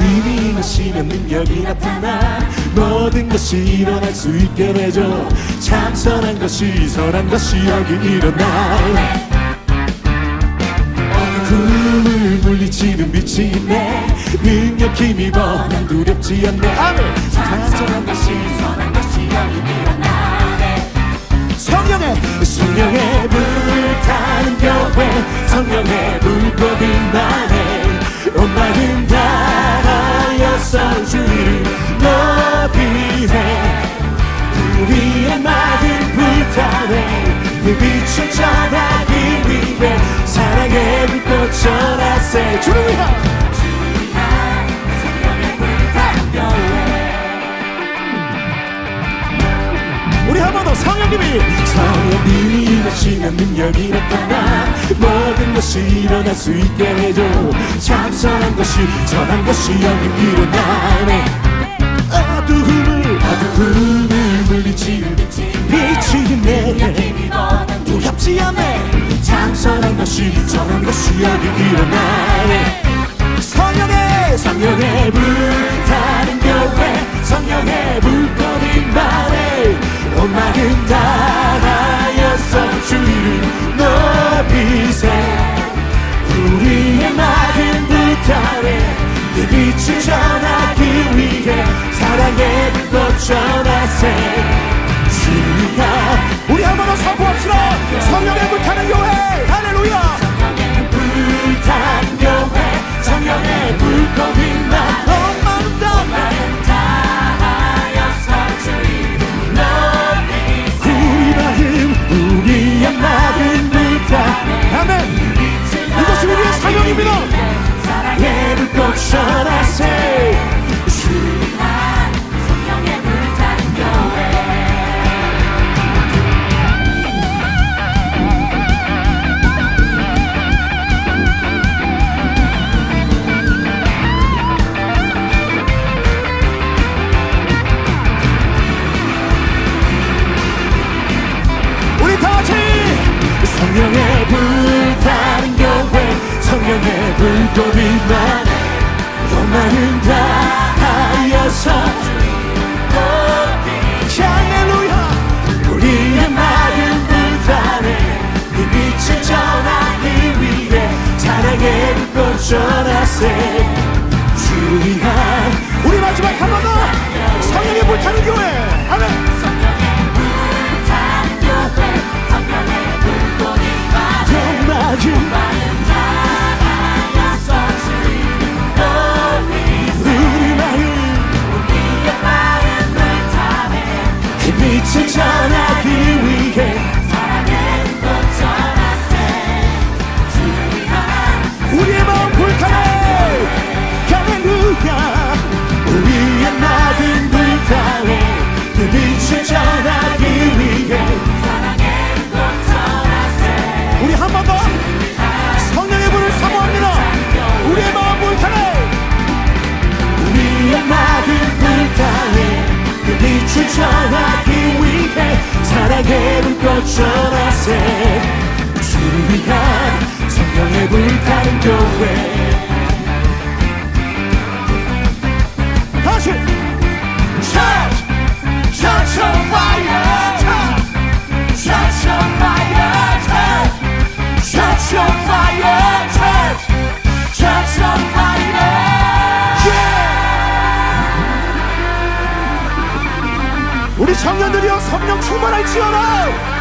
하나님이 임하시면 능력이 나타나 모든 것이 일어날 수 있게 되죠. 참 선한 것이 선한 것이 여기 일어나 구름을 물리치는 빛이 있네. 능력 힘이 뻔한 두렵지 않네. 아멘 참 선한 것이 선한 것이 여기 일어나네 성령의 성령의 불타는 교회 성령의 불꽃이 나네 온 마음 다 주를 높이네 우리의 마음 불타네. 그 빛을 전하기 위해 사랑의 불꽃 전하세 주를 위하! 우리 한 번 더 성령님이. 성령님이 임하시면 능력이 나타나 것이 일어날 수 있게 해줘. 참 선한 것이 선한 것이 여기 일어나네. 어두움을 어두움을 물리치는 빛이 있네. 두렵지 않네 참 선한 것이 선한 것이 여기 일어나네. 성령의 성령의 불타는 교회 성령의 불꽃이 나네 온 마음 다 그 빛을 전하기 위해 사랑의 불꽃 전하세. 주야 우리 한번더 선포합시다 불꽃이 나네 온 마음 다하여서. 할렐루야. 우리의 마음 불타네 그 빛을 전하기 위해 사랑의 불꽃 전하세. 주의한 우리 마지막 한 번 더 성령의 불타는 교회 전하기 위해 사랑의 불꽃 전하세. 주를 위한 성령의 불타는 교회 청년들이여 성령 충만할지어라